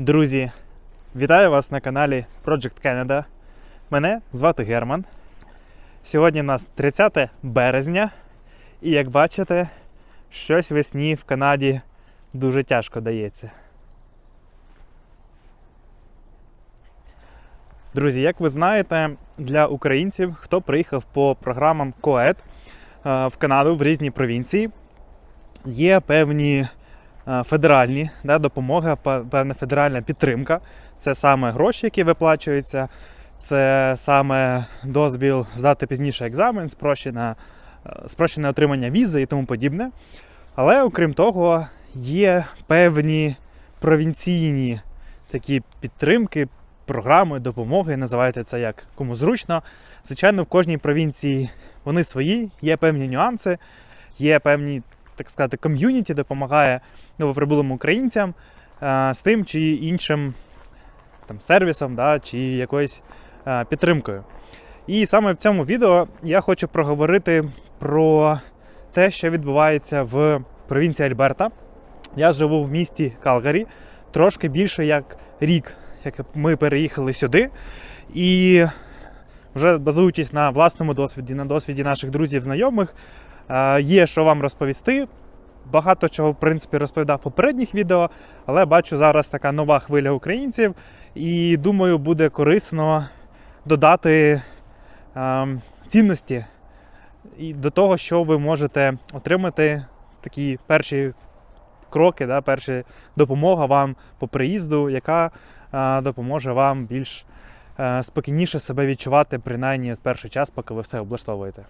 Друзі, вітаю вас на каналі Project Canada. Мене звати Герман. Сьогодні у нас 30 березня, і як бачите, щось весні в Канаді дуже тяжко дається. Друзі, як ви знаєте, для українців, хто приїхав по програмам КОЕД в Канаду в різні провінції, є певні федеральні да, допомоги, пе- певна федеральна підтримка. Це саме гроші, які виплачуються, це саме дозвіл здати пізніше екзамен, спрощене, е, спрощене отримання візи і тому подібне. Але окрім того, є певні провінційні такі підтримки, програми, допомоги, називайте це як кому зручно. Звичайно, в кожній провінції вони свої, є певні нюанси, є певні, так сказати, ком'юніті, допомагає новоприбулим українцям е, з тим чи іншим там, сервісом да, чи якоюсь е, підтримкою. І саме в цьому відео я хочу проговорити про те, що відбувається в провінції Альберта. Я живу в місті Калгарі трошки більше як рік, як ми переїхали сюди. І вже базуючись на власному досвіді, на досвіді наших друзів, знайомих, є що вам розповісти. Багато чого, в принципі, розповідав в попередніх відео, але бачу зараз така нова хвиля українців, і думаю, буде корисно додати ем, цінності до того, що ви можете отримати такі перші кроки, да, перша допомога вам по приїзду, яка е, допоможе вам більш е, спокійніше себе відчувати, принаймні в перший час, поки ви все облаштовуєте.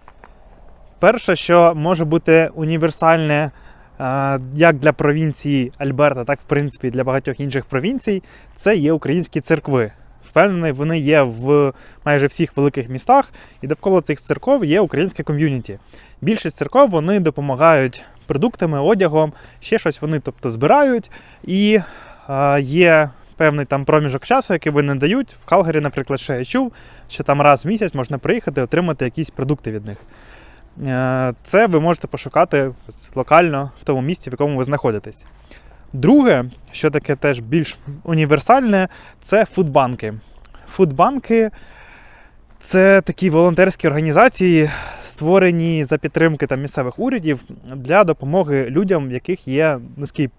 Перше, що може бути універсальне е, як для провінції Альберта, так в принципі для багатьох інших провінцій, це є українські церкви. Впевнений, вони є в майже всіх великих містах, і довкола цих церков є українське ком'юніті. Більшість церков вони допомагають продуктами, одягом, ще щось вони тобто збирають. І е, є певний там проміжок часу, який вони дають. В Калгарі, наприклад, ще я чув, що там раз в місяць можна приїхати отримати якісь продукти від них. Е, Це ви можете пошукати локально в тому місці, в якому ви знаходитесь. Друге, що таке теж більш універсальне, це фудбанки. Фудбанки це такі волонтерські організації, створені за підтримки там, місцевих урядів для допомоги людям, в яких є низький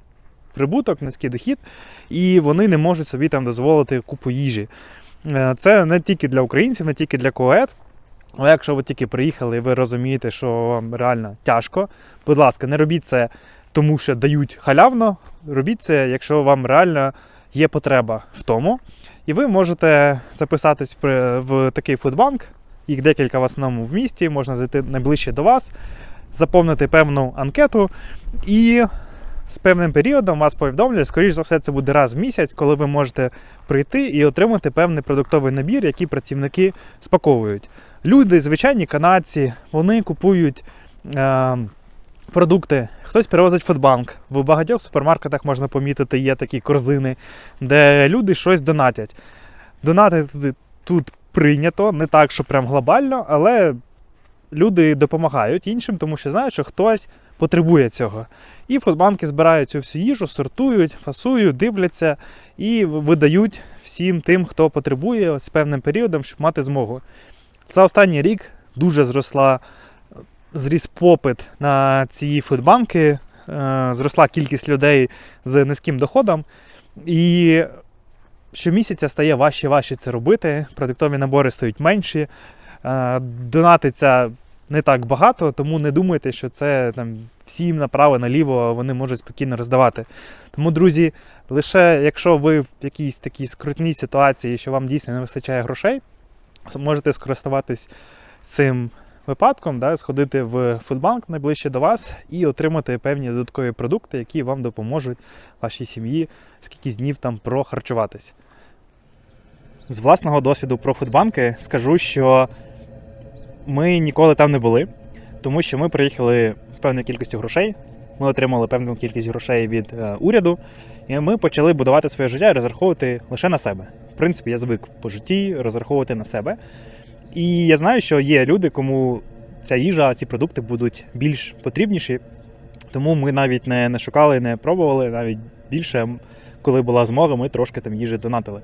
прибуток, низький дохід, і вони не можуть собі там дозволити купу їжі. Е, Це не тільки для українців, не тільки для коет. Але якщо ви тільки приїхали і ви розумієте, що вам реально тяжко, будь ласка, не робіть це тому, що дають халявно. Робіть це, якщо вам реально є потреба в тому. І ви можете записатись в такий фудбанк. Їх декілька в основному в місті, можна зайти найближче до вас, заповнити певну анкету і з певним періодом вас повідомлять, скоріш за все, це буде раз в місяць, коли ви можете прийти і отримати певний продуктовий набір, який працівники спаковують. Люди, звичайні канадці, вони купують е, продукти. Хтось перевозить фудбанк. В багатьох супермаркетах можна помітити, є такі корзини, де люди щось донатять. Донати туди- тут прийнято, не так, що прям глобально, але люди допомагають іншим, тому що знають, що хтось потребує цього. І фудбанки збирають цю всю їжу, сортують, фасують, дивляться і видають всім тим, хто потребує з певним періодом, щоб мати змогу. За останній рік дуже зросла зріс попит на ці фудбанки, е, зросла кількість людей з низьким доходом. І щомісяця стає важче і важче це робити. Продуктові набори стають менші, е, донатиться не так багато, тому не думайте, що це там всім направо, наліво вони можуть спокійно роздавати. Тому, друзі, лише якщо ви в якійсь такій скрутній ситуації, що вам дійсно не вистачає грошей, можете скористуватись цим випадком, да, сходити в фудбанк найближче до вас і отримати певні додаткові продукти, які вам допоможуть вашій сім'ї скільки днів там прохарчуватись. З власного досвіду про фудбанки скажу, що ми ніколи там не були, тому що ми приїхали з певною кількістю грошей. Ми отримали певну кількість грошей від е, уряду, і ми почали будувати своє життя і розраховувати лише на себе. Принципі, я звик по житті розраховувати на себе. І я знаю, що є люди, кому ця їжа, ці продукти будуть більш потрібніші. Тому ми навіть не, не шукали, не пробували, навіть більше коли була змога, ми трошки там їжі донатили.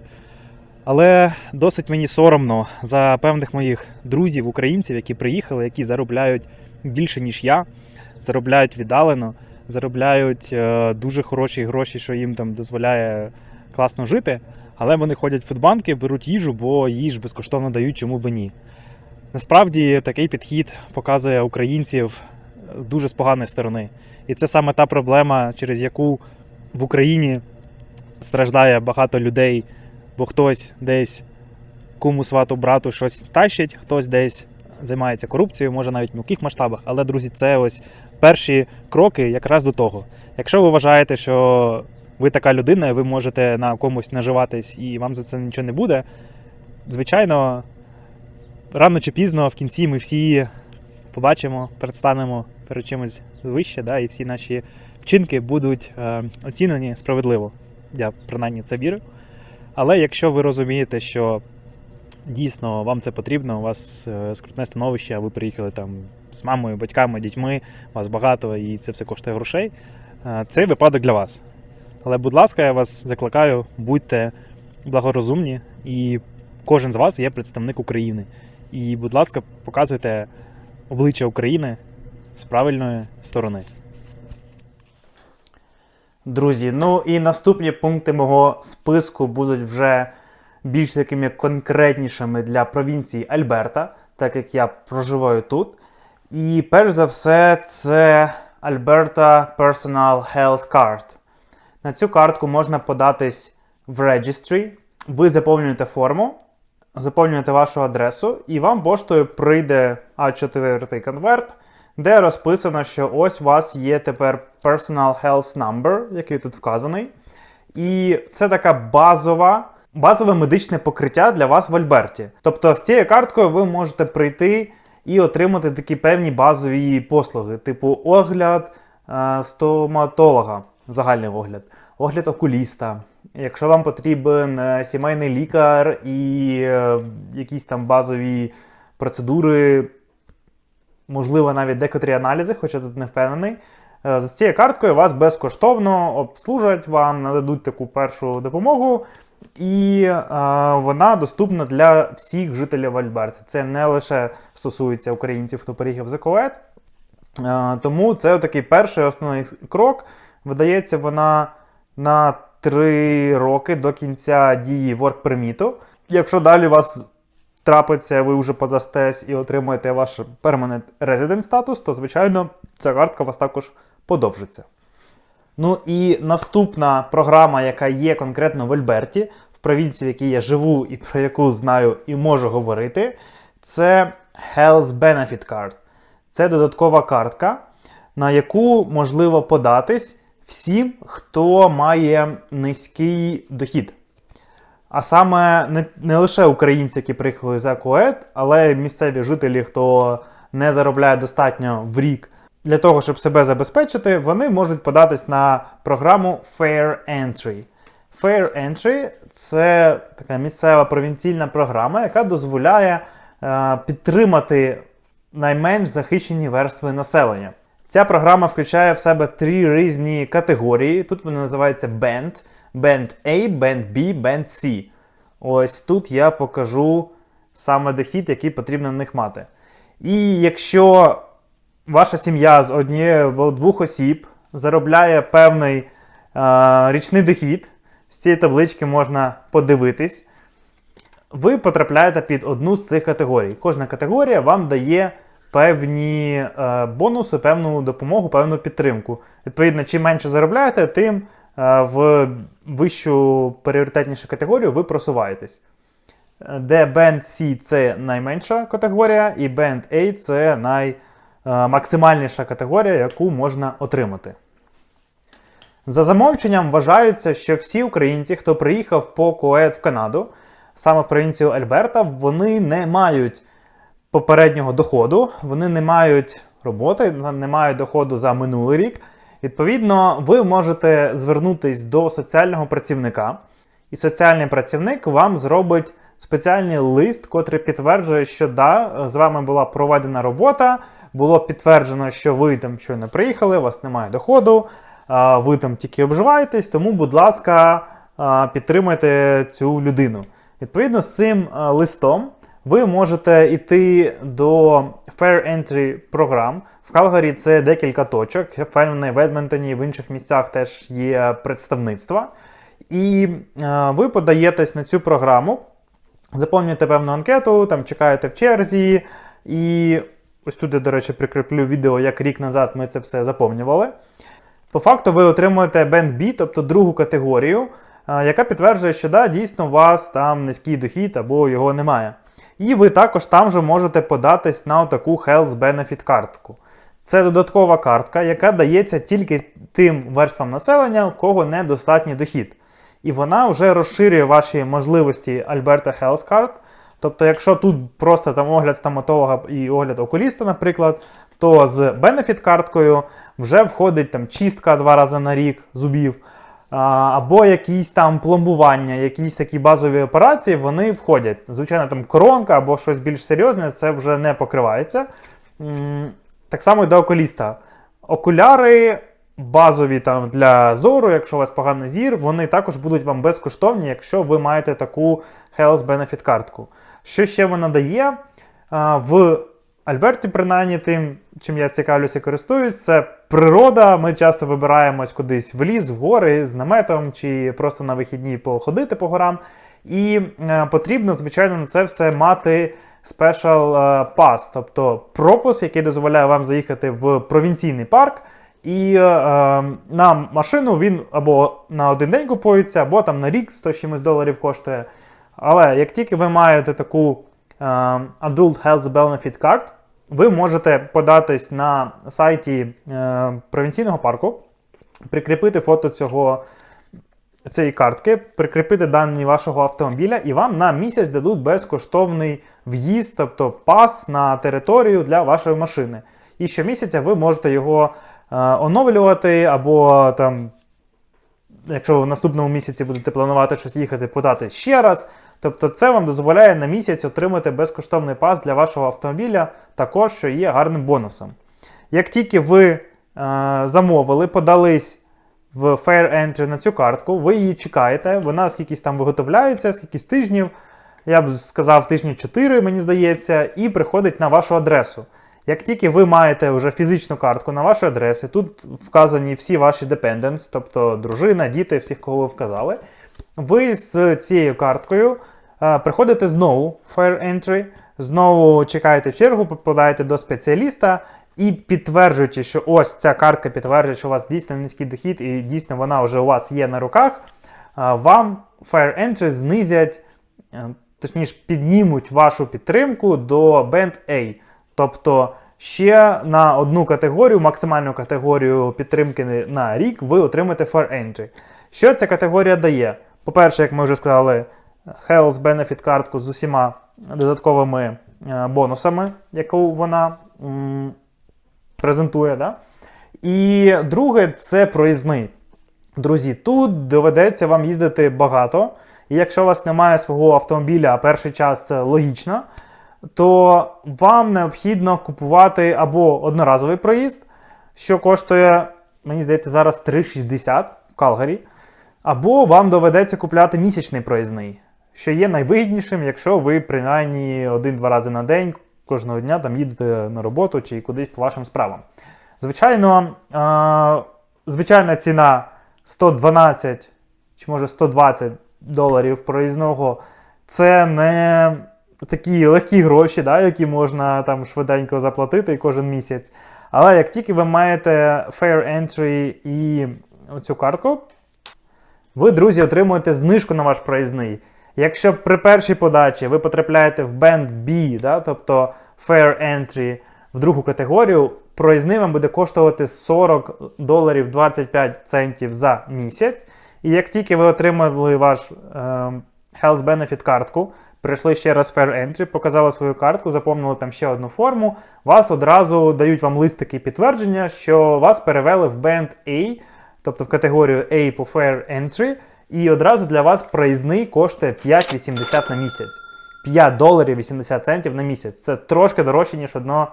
Але досить мені соромно за певних моїх друзів, українців, які приїхали, які заробляють більше, ніж я, заробляють віддалено, заробляють е, дуже хороші гроші, що їм там дозволяє класно жити. Але вони ходять в фудбанки, беруть їжу, бо їж безкоштовно дають, чому би ні. Насправді такий підхід показує українців дуже з поганої сторони. І це саме та проблема, через яку в Україні страждає багато людей, бо хтось десь куму свату брату щось тащить, хтось десь займається корупцією, може навіть в мілких масштабах. Але, друзі, це ось перші кроки якраз до того. Якщо ви вважаєте, що ви така людина, ви можете на комусь наживатись і вам за це нічого не буде, звичайно, рано чи пізно в кінці ми всі побачимо, предстанемо перед чимось вище, да, і всі наші вчинки будуть е, оцінені справедливо. Я принаймні це вірю. Але якщо ви розумієте, що дійсно вам це потрібно, у вас е, скрутне становище, а ви приїхали там з мамою, батьками, дітьми, вас багато і це все коштує грошей, е, цей випадок для вас. Але, будь ласка, я вас закликаю, будьте благорозумні, і кожен з вас є представник України. І, будь ласка, показуйте обличчя України з правильної сторони. Друзі, ну і наступні пункти мого списку будуть вже більш такими конкретнішими для провінції Альберта, так як я проживаю тут. І перш за все, це Alberta Personal Health Card. На цю картку можна податись в Registry. Ви заповнюєте форму, заповнюєте вашу адресу, і вам поштою прийде А4 конверт, де розписано, що ось у вас є тепер Personal Health Number, який тут вказаний. І це така базова, базове медичне покриття для вас в Альберті. Тобто з цією карткою ви можете прийти і отримати такі певні базові послуги, типу огляд е, стоматолога, загальний огляд, огляд окуліста. Якщо вам потрібен е, сімейний лікар і е, якісь там базові процедури, можливо, навіть декотрі аналізи, хоча тут не впевнений. Е, З цією карткою вас безкоштовно обслужать, вам нададуть таку першу допомогу, і е, вона доступна для всіх жителів Альберти. Це не лише стосується українців, хто переїхав за Кувет. Е, Тому це такий перший основний крок. Видається вона на 3 роки до кінця дії work permit. Якщо далі у вас трапиться, ви вже подастесь і отримаєте ваш permanent resident статус, то, звичайно, ця картка у вас також подовжиться. Ну і наступна програма, яка є конкретно в Альберті, в провінції, в якій я живу і про яку знаю і можу говорити, це Health Benefit Card. Це додаткова картка, на яку можливо податись всім, хто має низький дохід. А саме не, не лише українці, які приїхали за Кует, але місцеві жителі, хто не заробляє достатньо в рік для того, щоб себе забезпечити, вони можуть податись на програму Fair Entry. Fair Entry це така місцева провінційна програма, яка дозволяє е, підтримати найменш захищені верстви населення. Ця програма включає в себе три різні категорії. Тут вони називаються Band, Band A, Band B, Band C. Ось тут я покажу саме дохід, який потрібно на них мати. І якщо ваша сім'я з однієї або двох осіб заробляє певний е, річний дохід, з цієї таблички можна подивитись, ви потрапляєте під одну з цих категорій. Кожна категорія вам дає певні е, бонуси, певну допомогу, певну підтримку. Відповідно, чим менше заробляєте, тим е, в вищу пріоритетнішу категорію ви просуваєтесь. Е, Де Band C це найменша категорія, і Band A це наймаксимальніша категорія, яку можна отримати. За замовченням вважається, що всі українці, хто приїхав по Кует в Канаду, саме в провінцію Альберта, вони не мають попереднього доходу, вони не мають роботи, не мають доходу за минулий рік. Відповідно, ви можете звернутись до соціального працівника, і соціальний працівник вам зробить спеціальний лист, котрий підтверджує, що да, з вами була проведена робота, було підтверджено, що ви там щойно приїхали, у вас немає доходу. ви там тільки обживаєтесь, тому, будь ласка, підтримайте цю людину. Відповідно, з цим листом ви можете йти до Fair Entry програм. В Калгарі це декілька точок. Я впевнений, в Едмонтоні в інших місцях теж є представництва. І е, ви подаєтесь на цю програму, заповнюєте певну анкету, там чекаєте в черзі. І ось тут я, до речі, прикріплю відео, як рік назад ми це все заповнювали. По факту ви отримуєте Band B, тобто другу категорію, е, яка підтверджує, що да, дійсно у вас там низький дохід або його немає. І ви також там же можете податись на таку Health Benefit картку. Це додаткова картка, яка дається тільки тим верствам населення, у кого недостатній дохід. І вона вже розширює ваші можливості Alberta Health Card. Тобто, якщо тут просто там огляд стоматолога і огляд окуліста, наприклад, то з Benefit карткою вже входить там чистка два рази на рік зубів, або якісь там пломбування, якісь такі базові операції, вони входять. Звичайно, там коронка або щось більш серйозне, це вже не покривається. Так само і до окуліста. Окуляри базові там для зору, якщо у вас поганий зір, вони також будуть вам безкоштовні, якщо ви маєте таку Health Benefit картку. Що ще вона дає? В Альберті, принаймні, тим, чим я цікавлюся користуюсь, це природа. Ми часто вибираємось кудись в ліс, в гори з наметом чи просто на вихідні походити по горам. І е, потрібно, звичайно, на це все мати Special е, Pass, тобто пропуск, який дозволяє вам заїхати в провінційний парк. І е, е, на машину він або на один день купується, або там на рік 100 чимось доларів коштує. Але як тільки ви маєте таку е, Adult Health Benefit Card, ви можете податись на сайті е, провінційного парку, прикріпити фото цього, цієї картки, прикріпити дані вашого автомобіля, і вам на місяць дадуть безкоштовний в'їзд, тобто пас на територію для вашої машини. І щомісяця ви можете його е, оновлювати, або там, якщо ви в наступному місяці будете планувати щось їхати, подати ще раз. Тобто це вам дозволяє на місяць отримати безкоштовний пас для вашого автомобіля, також що є гарним бонусом. Як тільки ви е, замовили, подались в Fair Entry на цю картку, ви її чекаєте, вона скількись там виготовляється, скількись тижнів, я б сказав, тижнів 4, мені здається, і приходить на вашу адресу. Як тільки ви маєте вже фізичну картку на вашій адресі, тут вказані всі ваші dependents, тобто дружина, діти, всіх, кого ви вказали, ви з цією карткою е, приходите знову в Fair Entry, знову чекаєте чергу, попадаєте до спеціаліста і підтверджуєте, що ось ця картка підтверджує, що у вас дійсно низький дохід і дійсно вона вже у вас є на руках, е, вам Fair Entry знизять, е, точніше піднімуть вашу підтримку до Band A. Тобто ще на одну категорію, максимальну категорію підтримки на рік, ви отримаєте Fair Entry. Що ця категорія дає? По-перше, як ми вже сказали, Health Benefit картку з усіма додатковими е, бонусами, яку вона м, презентує. Да? І друге, це проїзний. Друзі, тут доведеться вам їздити багато. І якщо у вас немає свого автомобіля, а перший час це логічно, то вам необхідно купувати або одноразовий проїзд, що коштує, мені здається, зараз 3,60 в Калгарі. Або вам доведеться купляти місячний проїзний, що є найвигіднішим, якщо ви принаймні один-два рази на день кожного дня там їдете на роботу чи кудись по вашим справам. Звичайно, звичайна ціна 112 чи може 120 доларів проїзного це не такі легкі гроші, да, які можна там швиденько заплатити кожен місяць. Але як тільки ви маєте Fair Entry і цю картку, ви, друзі, отримуєте знижку на ваш проїзний. Якщо при першій подачі ви потрапляєте в Band B, да, тобто Fair Entry в другу категорію, проїзний вам буде коштувати 40 доларів 25 центів за місяць. І як тільки ви отримали ваш е, Health Benefit картку, прийшли ще раз Fair Entry, показали свою картку, заповнили там ще одну форму, вас одразу дають вам лист такий підтвердження, що вас перевели в Band A, тобто в категорію A по Fair Entry, і одразу для вас проїзний коштує 5,80 на місяць. 5 доларів 80 центів на місяць. Це трошки дорожче, ніж одно,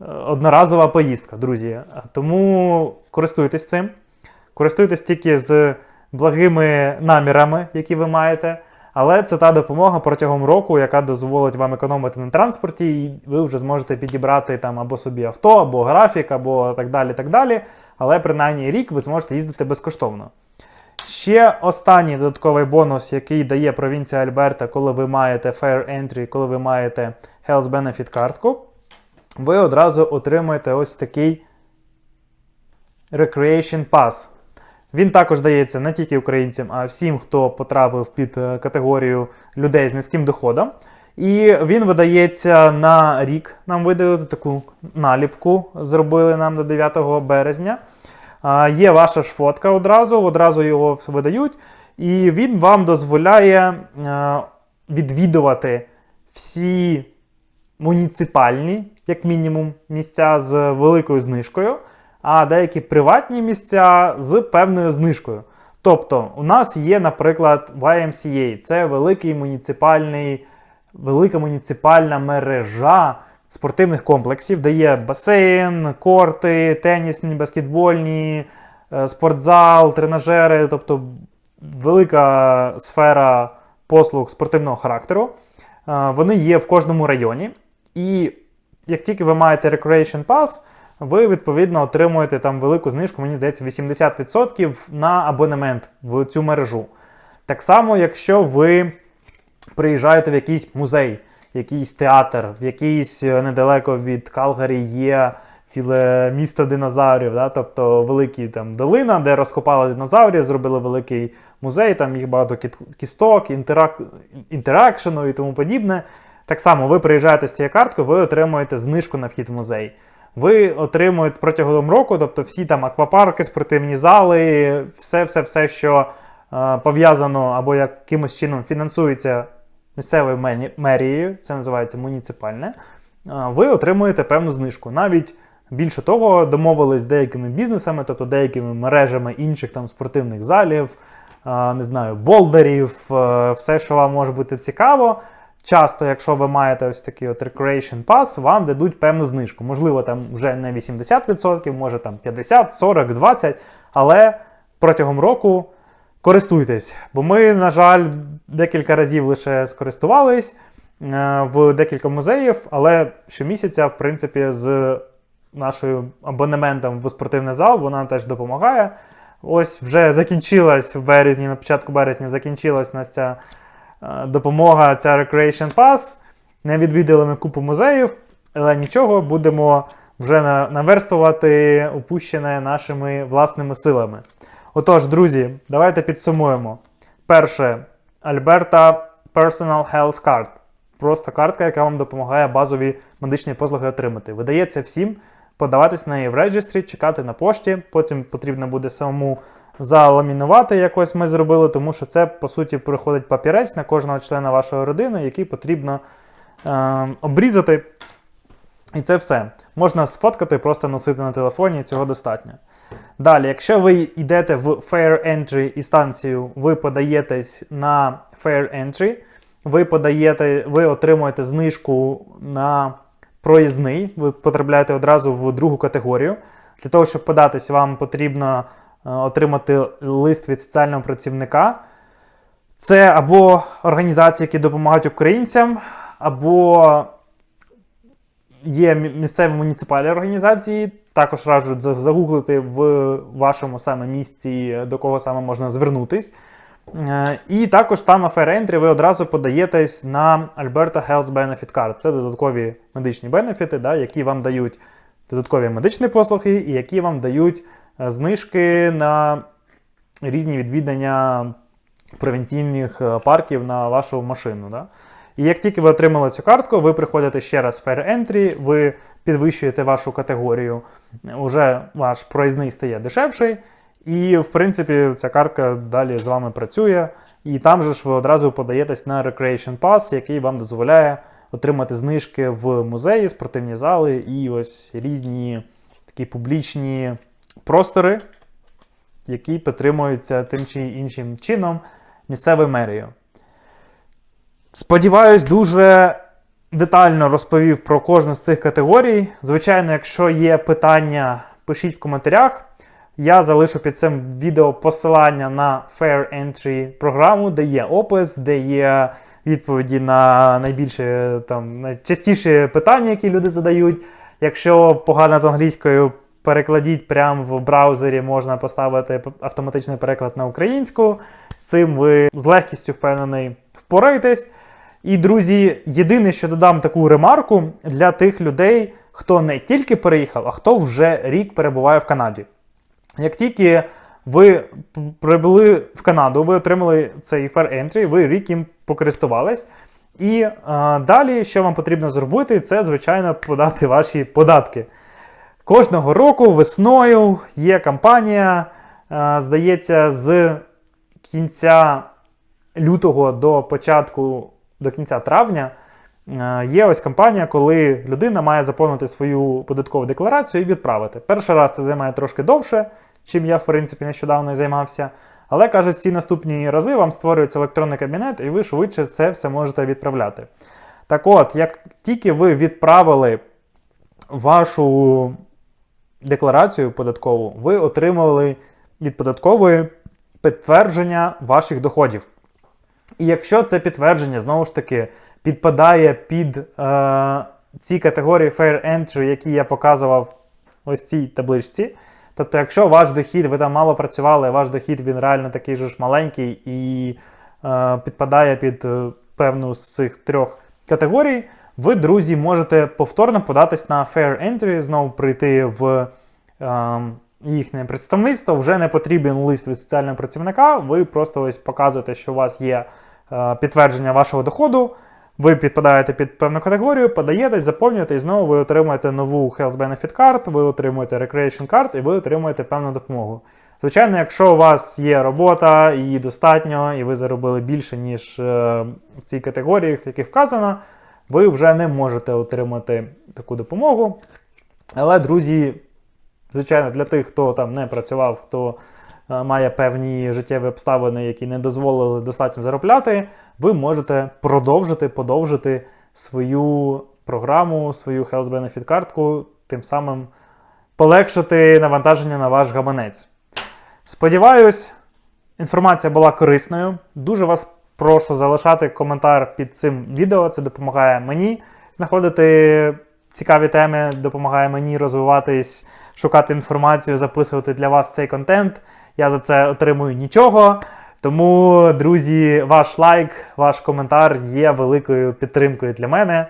е, одноразова поїздка, друзі. Тому користуйтесь цим. Користуйтесь тільки з благими намірами, які ви маєте. Але це та допомога протягом року, яка дозволить вам економити на транспорті, і ви вже зможете підібрати там або собі авто, або графік, або так далі. так далі. Але принаймні рік ви зможете їздити безкоштовно. Ще останній додатковий бонус, який дає провінція Альберта, коли ви маєте Fair Entry, коли ви маєте Health Benefit картку, ви одразу отримуєте ось такий Recreation Pass. Він також дається не тільки українцям, а всім, хто потрапив під е, категорію людей з низьким доходом. І він видається на рік. Нам видали таку наліпку, зробили нам до 9 березня. Є ваша ж фотка одразу, одразу його видають. І він вам дозволяє е, відвідувати всі муніципальні, як мінімум, місця з великою знижкою, а деякі приватні місця з певною знижкою. Тобто, у нас є, наприклад, YMCA, це великий муніципальний, велика муніципальна мережа спортивних комплексів, де є басейн, корти, тенісні, баскетбольні, е, спортзал, тренажери, тобто велика сфера послуг спортивного характеру. Е, Вони є в кожному районі. І як тільки ви маєте Recreation Pass, ви відповідно отримуєте там велику знижку, мені здається, 80% на абонемент в цю мережу. Так само, якщо ви приїжджаєте в якийсь музей, якийсь театр, в якийсь е, недалеко від Калгарі є ціле місто динозаврів, да? тобто великі там долина, де розкопали динозаврів, зробили великий музей, там їх багато кісток, інтерак... інтеракшену і тому подібне. Так само, ви приїжджаєте з цією карткою, ви отримуєте знижку на вхід в музей. Ви отримуєте протягом року, тобто всі там аквапарки, спортивні зали, все, все, все, що е, пов'язано або якимось чином фінансується місцевою мерією, це називається муніципальне, е, ви отримуєте певну знижку. Навіть більше того, домовились з деякими бізнесами, тобто деякими мережами інших там спортивних залів, е, не знаю, болдерів, е, все, що вам може бути цікаво. Часто, якщо ви маєте ось такий от Recreation Pass, вам дадуть певну знижку. Можливо, там вже не 80%, може там 50, 40, 20, але протягом року користуйтесь. Бо ми, на жаль, декілька разів лише скористувались е, в декілька музеїв, але щомісяця, в принципі, з нашим абонементом в спортивний зал вона теж допомагає. Ось вже закінчилась в березні, на початку березня закінчилась нас ця допомога, ця Recreation Pass. Не відвідали ми купу музеїв, але нічого, будемо вже наверстувати упущене нашими власними силами. Отож, друзі, давайте підсумуємо. Перше, Alberta Personal Health Card. Просто картка, яка вам допомагає базові медичні послуги отримати. Видається всім, подаватись на неї в реєстрі, чекати на пошті. Потім потрібно буде самому заламінувати, якось ми зробили, тому що це, по суті, приходить папірець на кожного члена вашої родини, який потрібно е, обрізати. І це все. Можна сфоткати, просто носити на телефоні, цього достатньо. Далі, якщо ви йдете в Fair Entry станцію, ви подаєтесь на Fair Entry, ви подаєте, ви отримуєте знижку на проїзний, ви потрапляєте одразу в другу категорію. Для того, щоб податись, вам потрібно отримати лист від соціального працівника. Це або організації, які допомагають українцям, або є місцеві муніципальні організації. Також раджу загуглити в вашому саме місті, до кого саме можна звернутись. Е, І також там на Fair Entry ви одразу подаєтесь на Alberta Health Benefit Card. Це додаткові медичні бенефіти, да, які вам дають додаткові медичні послуги і які вам дають е, знижки на різні відвідання провінційних е, парків на вашу машину. Да? І як тільки ви отримали цю картку, ви приходите ще раз в Fair Entry, ви підвищуєте вашу категорію, уже ваш проїзний стає дешевший. І, в принципі, ця картка далі з вами працює. І там же ж ви одразу подаєтесь на Recreation Pass, який вам дозволяє отримати знижки в музеї, спортивні зали і ось різні такі публічні простори, які підтримуються тим чи іншим чином місцевою мерією. Сподіваюсь, дуже детально розповів про кожну з цих категорій. Звичайно, якщо є питання, пишіть в коментарях. Я залишу під цим відео посилання на Fair Entry програму, де є опис, де є відповіді на найбільше там найчастіші питання, які люди задають. Якщо погано з англійською, перекладіть прямо в браузері, можна поставити автоматичний переклад на українську. З цим ви з легкістю впевнений впораєтесь. І, друзі, єдине, що додам таку ремарку для тих людей, хто не тільки переїхав, а хто вже рік перебуває в Канаді. Як тільки ви прибули в Канаду, ви отримали цей Fair Entry, ви рік їм покористувались. І е, далі, що вам потрібно зробити, це, звичайно, подати ваші податки. Кожного року весною є кампанія, е, здається, з кінця лютого до початку до кінця травня. е, Є ось кампанія, коли людина має заповнити свою податкову декларацію і відправити. Перший раз це займає трошки довше, чим я, в принципі, нещодавно і займався. Але кажуть, всі наступні рази вам створюється електронний кабінет, і ви швидше це все можете відправляти. Так от, як тільки ви відправили вашу декларацію податкову, ви отримали від податкової підтвердження ваших доходів. І якщо це підтвердження, знову ж таки, підпадає під е, ці категорії Fair Entry, які я показував ось цій табличці. Тобто, якщо ваш дохід, ви там мало працювали, ваш дохід він реально такий же ж маленький і е, підпадає під е, певну з цих трьох категорій, ви, друзі, можете повторно податись на Fair Entry, знову прийти в е, їхнє представництво. Вже не потрібен лист від соціального працівника. Ви просто ось показуєте, що у вас є е, підтвердження вашого доходу. Ви підпадаєте під певну категорію, подаєтесь, заповнюєте, і знову ви отримуєте нову Health Benefit Card, ви отримуєте Recreation Card і ви отримуєте певну допомогу. Звичайно, якщо у вас є робота, її достатньо, і ви заробили більше, ніж е, в цій категорії, яких вказано, ви вже не можете отримати таку допомогу. Але, друзі, звичайно, для тих, хто там не працював, хто е, має певні життєві обставини, які не дозволили достатньо заробляти, ви можете продовжити, подовжити свою програму, свою Health Benefit картку, тим самим полегшити навантаження на ваш гаманець. Сподіваюсь, інформація була корисною. Дуже вас прошу залишати коментар під цим відео. Це допомагає мені знаходити цікаві теми, допомагає мені розвиватись, шукати інформацію, записувати для вас цей контент. Я за це отримую нічого. Тому, друзі, ваш лайк, ваш коментар є великою підтримкою для мене.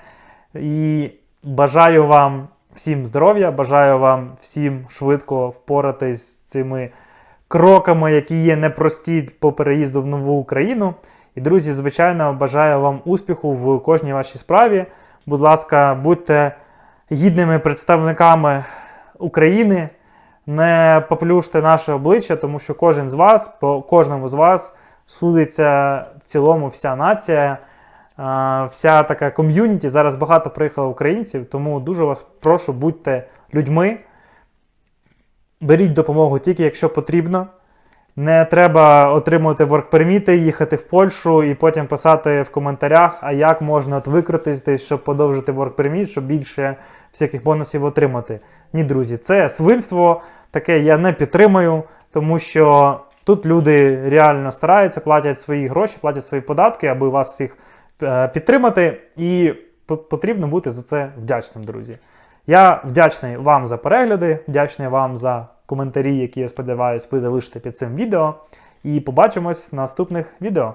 І бажаю вам всім здоров'я, бажаю вам всім швидко впоратись з цими кроками, які є непрості по переїзду в нову Україну. І, друзі, звичайно, бажаю вам успіху в кожній вашій справі. Будь ласка, будьте гідними представниками України. Не поплюште наше обличчя, тому що кожен з вас, по кожному з вас судиться в цілому вся нація, вся така ком'юніті. Зараз багато приїхало українців, тому дуже вас прошу, будьте людьми. Беріть допомогу тільки якщо потрібно. Не треба отримувати воркперміти, їхати в Польщу і потім писати в коментарях, а як можна от викрутитись, щоб подовжити воркперміт, щоб більше всяких бонусів отримати. Ні, друзі, це свинство таке я не підтримую, тому що тут люди реально стараються, платять свої гроші, платять свої податки, аби вас всіх е, підтримати, і потрібно бути за це вдячним, друзі. Я вдячний вам за перегляди, вдячний вам за коментарі, які я сподіваюся, ви залишите під цим відео. І побачимось в наступних відео.